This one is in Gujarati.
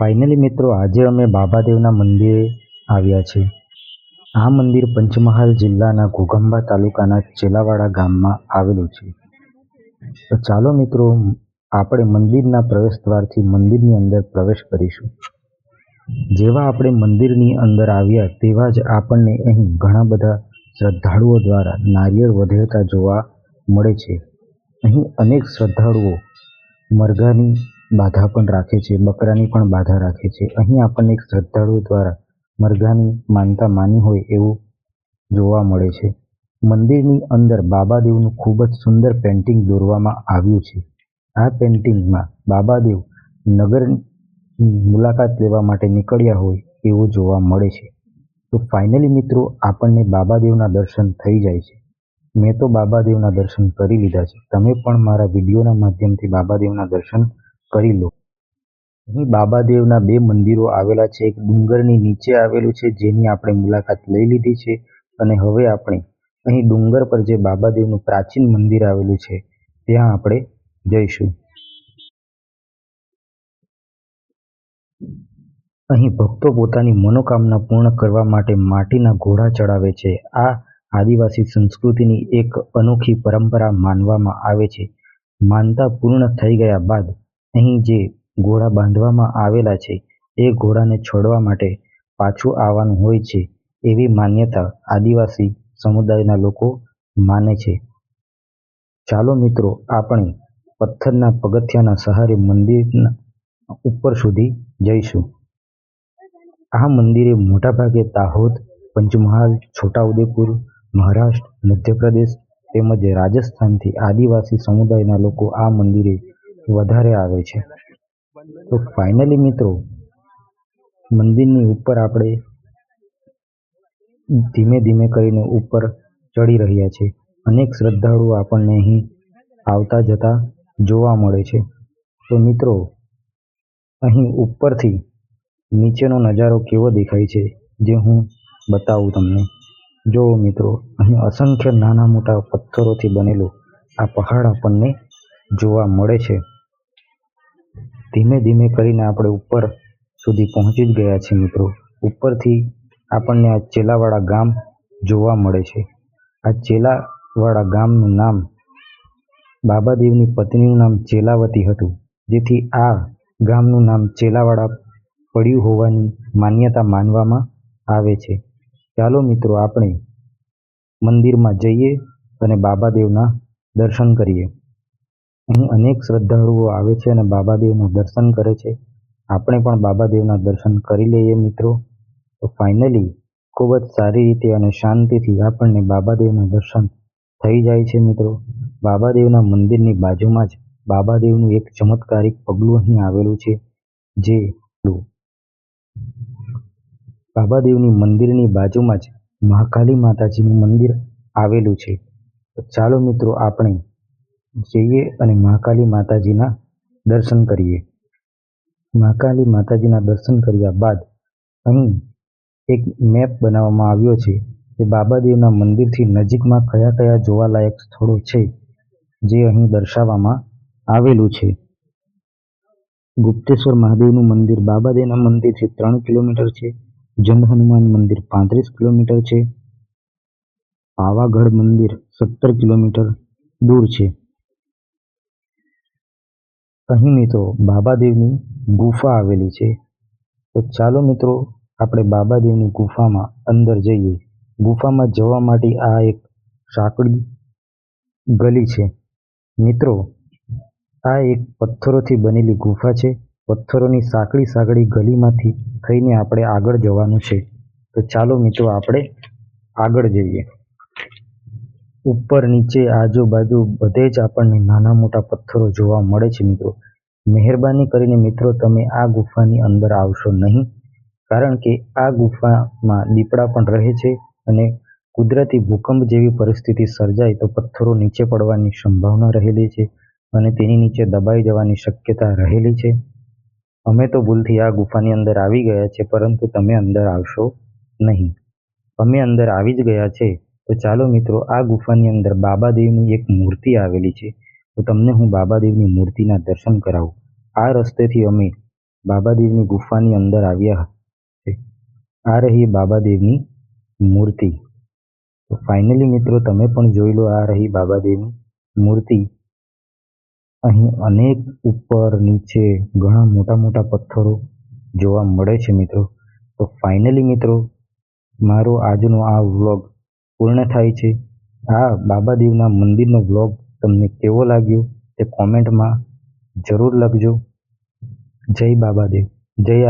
ફાઇનલી મિત્રો, આજે અમે બાબાદેવના મંદિરે આવ્યા છે આ મંદિર પંચમહાલ જિલ્લાના ઘોઘંબા તાલુકાના ચેલાવાડા ગામમાં આવેલું છે. તો ચાલો મિત્રો, આપણે મંદિરના પ્રવેશ દ્વારથી મંદિરની અંદર પ્રવેશ કરીશું. જેવા આપણે મંદિરની અંદર આવ્યા, તેવા જ આપણને અહીં ઘણા બધા શ્રદ્ધાળુઓ દ્વારા નારિયેળ વધેરતા જોવા મળે છે. અહીં અનેક શ્રદ્ધાળુઓ મરઘાની બાધા પણ રાખે છે, બકરાની પણ બાધા રાખે છે. અહીં આપણને એક શ્રદ્ધાળુ દ્વારા મરઘાની માનતા માની હોય એવું જોવા મળે છે. મંદિરની અંદર બાબાદેવનું ખૂબ જ સુંદર પેન્ટિંગ દોરવામાં આવ્યું છે. આ પેન્ટિંગમાં બાબાદેવ નગર મુલાકાત લેવા માટે નીકળ્યા હોય એવું જોવા મળે છે. તો ફાઇનલી મિત્રો, આપણને બાબાદેવના દર્શન થઈ જાય છે. મેં તો બાબાદેવના દર્શન કરી લીધા છે. તમે પણ મારા વિડીયોના માધ્યમથી બાબાદેવના દર્શન કરી લો. અહીં બાબાદેવના બે મંદિરો આવેલા છે. એક ડુંગરની નીચે આવેલું છે, જેની આપણે મુલાકાત લઈ લીધી છે. અને હવે આપણે અહીં ડુંગર પર જે બાબાદેવનું પ્રાચીન મંદિર આવેલું છે, ત્યાં આપણે જઈશું. અહીં ભક્તો પોતાની મનોકામના પૂર્ણ કરવા માટે માટીના ઘોડા ચડાવે છે. આ આદિવાસી સંસ્કૃતિની એક અનોખી પરંપરા માનવામાં આવે છે. માનતા પૂર્ણ થઈ ગયા બાદ અહીં જે ઘોડા બાંધવામાં આવેલા છે, એ ઘોડાને છોડવા માટે પાછું આવવાનું હોય છે એવી માન્યતા આદિવાસી સમુદાયના લોકો માને છે. ચાલો મિત્રો, આપણે પથ્થરના પગથિયાના સહારે મંદિરના ઉપર સુધી જઈશું. આ મંદિરે મોટાભાગે દાહોદ, પંચમહાલ, છોટાઉદેપુર, મહારાષ્ટ્ર, મધ્યપ્રદેશ તેમજ રાજસ્થાનથી આદિવાસી સમુદાયના લોકો આ મંદિરે વધારે આવે છે. તો ફાઇનલી મિત્રો, મંદિરની ઉપર આપણે ધીમે ધીમે કરીને ઉપર ચડી રહ્યા છે. અનેક શ્રદ્ધાળુઓ આપણને અહીં આવતા જતા જોવા મળે છે. તો મિત્રો, અહીં ઉપરથી નીચેનો નજારો કેવો દેખાય છે જે હું બતાવું તમને. જો મિત્રો, અહીં અસંખ્ય નાના મોટા પથ્થરોથી બનેલો આ પહાડ આપણને જોવા મળે છે. ધીમે ધીમે કરીને આપણે ઉપર સુધી પહોંચી જ ગયા છીએ મિત્રો. ઉપરથી આપણને આ ચેલાવાળા ગામ જોવા મળે છે. આ ચેલાવાળા ગામનું નામ બાબાદેવની પત્નીનું નામ ચેલાવતી હતું, જેથી આ ગામનું નામ ચેલાવાડા પડ્યું હોવાની માન્યતા માનવામાં આવે છે. ચાલો મિત્રો, આપણે મંદિરમાં જઈએ અને બાબાદેવના દર્શન કરીએ. અહીં અનેક શ્રદ્ધાળુઓ આવે છે અને બાબાદેવના દર્શન કરે છે. આપણે પણ બાબાદેવના દર્શન કરી લઈએ મિત્રો. તો ફાઇનલી ખૂબ જ સારી રીતે અને શાંતિથી આપણને બાબાદેવના દર્શન થઈ જાય છે મિત્રો. બાબાદેવના મંદિરની બાજુમાં જ બાબાદેવનું એક ચમત્કારિક પગલું અહીં આવેલું છે. જે બાબાદેવની મંદિરની બાજુમાં જ મહાકાલી માતાજીનું મંદિર આવેલું છે. ચાલો મિત્રો આપણે જઈએ અને મહાકાલી માતાજીના દર્શન કરીએ. મહાકાલી માતાજીના દર્શન કર્યા બાદ અહીં એક મેપ બનાવવામાં આવ્યો છે કે બાબાદેવના મંદિરથી નજીકમાં કયા કયા જોવાલાયક સ્થળો છે જે અહીં દર્શાવવામાં આવેલું છે. ગુપ્તેશ્વર મહાદેવનું મંદિર બાબાદેવના મંદિરથી ત્રણ કિલોમીટર છે. જંડ હનુમાન મંદિર પાંત્રીસ કિલોમીટર છે. પાવાગઢ મંદિર સત્તર કિલોમીટર દૂર છે. અહીં મિત્રો બાબાદેવની ગુફા આવેલી છે. તો ચાલો મિત્રો આપણે બાબાદેવની ગુફામાં અંદર જઈએ. ગુફામાં જવા માટે આ એક સાંકડી ગલી છે. મિત્રો, આ એક પથ્થરોથી બનેલી ગુફા છે. પથ્થરોની સાંકડી સાંકડી ગલીમાંથી થઈને આપણે આગળ જવાનું છે. તો ચાલો મિત્રો આપણે આગળ જઈએ. ઉપર, નીચે, આજુબાજુ બધે જ આપણને નાના મોટા પથ્થરો જોવા મળે છે મિત્રો. મહેરબાની કરીને મિત્રો, તમે આ ગુફાની અંદર આવશો નહીં, કારણ કે આ ગુફામાં દીપડા પણ રહે છે અને કુદરતી ભૂકંપ જેવી પરિસ્થિતિ સર્જાય તો પથ્થરો નીચે પડવાની સંભાવના રહેલી છે અને તેની નીચે દબાઈ જવાની શક્યતા રહેલી છે. અમે તો ભૂલથી આ ગુફાની અંદર આવી ગયા છે, પરંતુ તમે અંદર આવશો નહીં. અમે અંદર આવી જ ગયા છે. તો ચાલો મિત્રો, આ ગુફાની અંદર બાબાદેવની એક મૂર્તિ આવેલી છે. તો તમને હું બાબાદેવની મૂર્તિના દર્શન કરાવું. આ રસ્તેથી અમે બાબાદેવની ગુફાની અંદર આવ્યા આ રહી બાબાદેવની મૂર્તિ. તો ફાઇનલી મિત્રો, તમે પણ જોઈ લો આ રહી બાબાદેવની મૂર્તિ. અહીં અનેક ઉપર, નીચે ઘણા મોટા મોટા પથ્થરો જોવા મળે છે મિત્રો. તો ફાઇનલી મિત્રો, મારો આજનો આ વ્લોગ પૂર્ણ થાય છે. આ બાબાદેવના મંદિરનો વ્લોગ તમને કેવો લાગ્યો તે કોમેન્ટમાં જરૂર લખજો. જય બાબાદેવ. જય